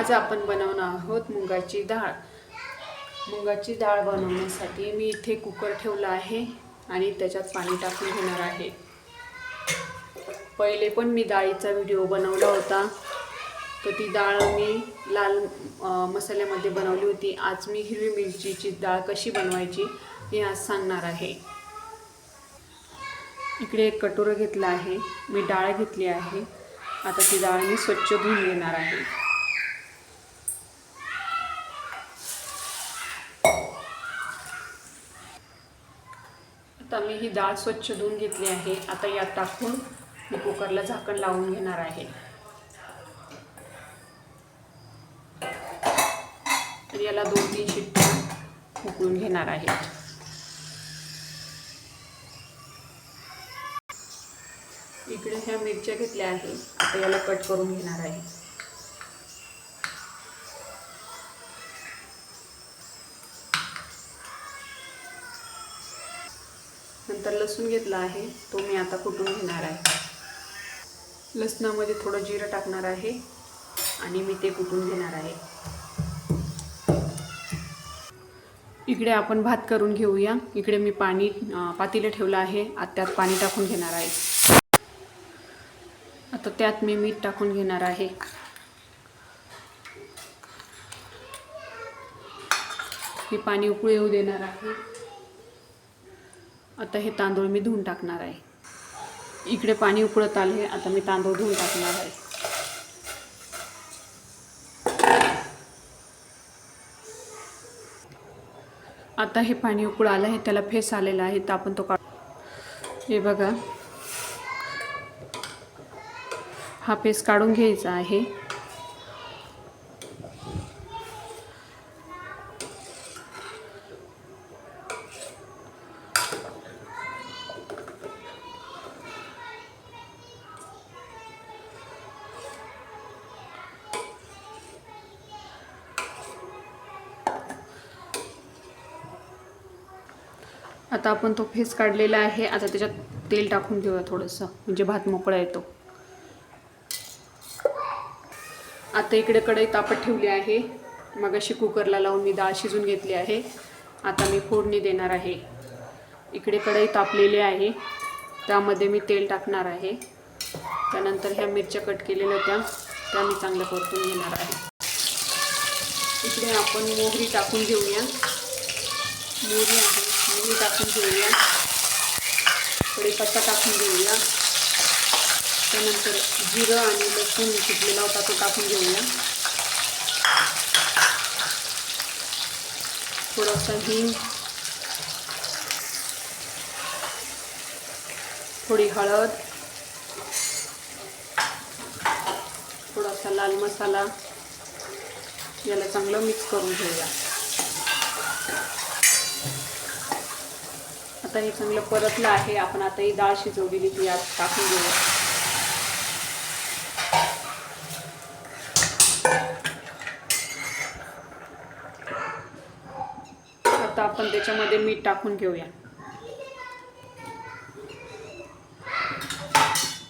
आज आपण बनवणार आहोत मुगाची डाळ. मुगाची डाळ बनवण्यासाठी मी इथे कुकर ठेवला आहे आणि त्याच्यात पाणी टाकून घेणार आहे. पहिले पण मी डाळीचा व्हिडिओ बनवला होता. तर ती डाळ मी लाल मसाल्यामध्ये बनवली होती. आज मी हिरवी मिरचीची डाळ कशी बनवायची हे आज सांगणार आहे. इकडे एक कटोरं घेतलं आहे. मी डाळ घेतली आहे. आता ती डाळ मी स्वच्छ धुवून घेणार आहे. मी ही डाळ स्वच्छ धुवून घेतली आहे. आता यात टाकून मी कुकरला झाकण लावून घेणार आहे. तर याला दोन तीन शिट्ट्या उकळून घेणार आहे. इकडे ह्या मिरच्या घेतल्या आहे आता याला कट करून घेणार आहे. नंतर लसूण घेतला आहे तो मी आता कुटून घेणार आहे. लसणामध्ये थोडं जिरं टाकणार आहे आणि मी ते कुटून घेणार आहे. इकडे आपण भात करून घेऊया. इकडे मी पाणी पातीले ठेवलं आहे. आता त्यात पाणी टाकून घेणार आहे. आता त्यात मी मीठ टाकून घेणार आहे. हे पाणी उकळी येऊ देणार आहे. आता हे तांदूळ मी धुवून टाकणार आहे. इकडे पाणी उकळत आले आता मी तांदूळ धुवून टाकणार आहे. आता हे पाणी उकळ आलं आहे त्याला फेस आलेला आहे तर आपण तो काढ. हे बघा. हा फेस काढून घ्यायचा आहे. आता आपण तो फेस काढलेला आहे. आता त्याच्यात तेल टाकून घेऊया थोडंसं. म्हणजे भात मोकळा येतो. आता इकडे कढई तापत ठेवली आहे. मग अशी कुकरला लावून मी डाळ शिजून घेतली आहे. आता मी फोडणी देणार आहे. इकडे कढई तापलेली आहे. त्यामध्ये मी तेल टाकणार आहे. त्यानंतर ह्या मिरच्या कट केलेल्या त्या त्या मी चांगल्या परतून घेणार आहे. इकडे आपण मोहरी टाकून घेऊया. मोहरी आहे. मोहरी टाकून घेऊया. कढीपत्ता टाकून घेऊया. त्यानंतर जिरं आणि लसूण सुटलेला होता तो टाकून घेऊया. थोडासा हिंग. थोडी हळद. थोडासा लाल मसाला. याला चांगलं मिक्स करून घेऊया. आता हे चांगलं परतलं आहे. आपण आता ही डाळ शिजवलेली ती यात टाकून घेऊया आता आपण त्याच्यामध्ये मीठ टाकून घेऊया.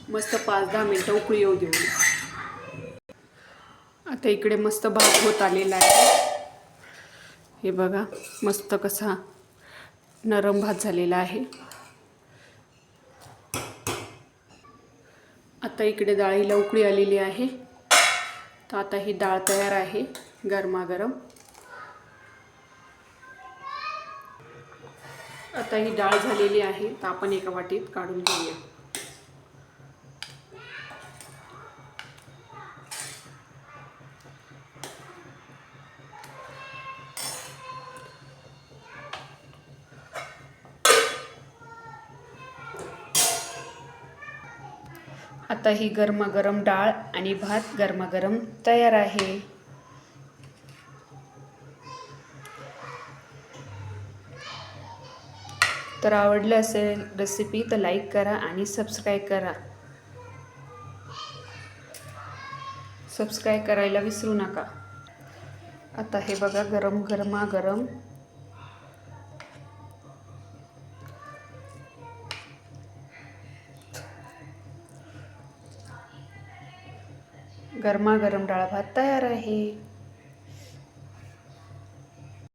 मस्त पाच दहा मिनटं उकळी येऊ देऊ. आता इकडे मस्त भात होत आलेला आहे. हे बघा मस्त कसा नरम भात झालेला आहे. आता इकडे डाळीला उकळी आलेली आहे. तर आता ही डाळ तयार आहे गरमागरम. आता ही डाळ झालेली आहे तर आपण एका वाटीत काढून घेऊया. आता ही गरमागरम डाळ आणि भात गरमागरम तयार आहे. तर आवडलं असेल रेसिपी तर लाईक करा आणि सबस्क्राईब करा. सबस्क्राईब करायला विसरू नका. आता हे बघा गरम गरमा गरमागरम डाळ भात तयार आहे.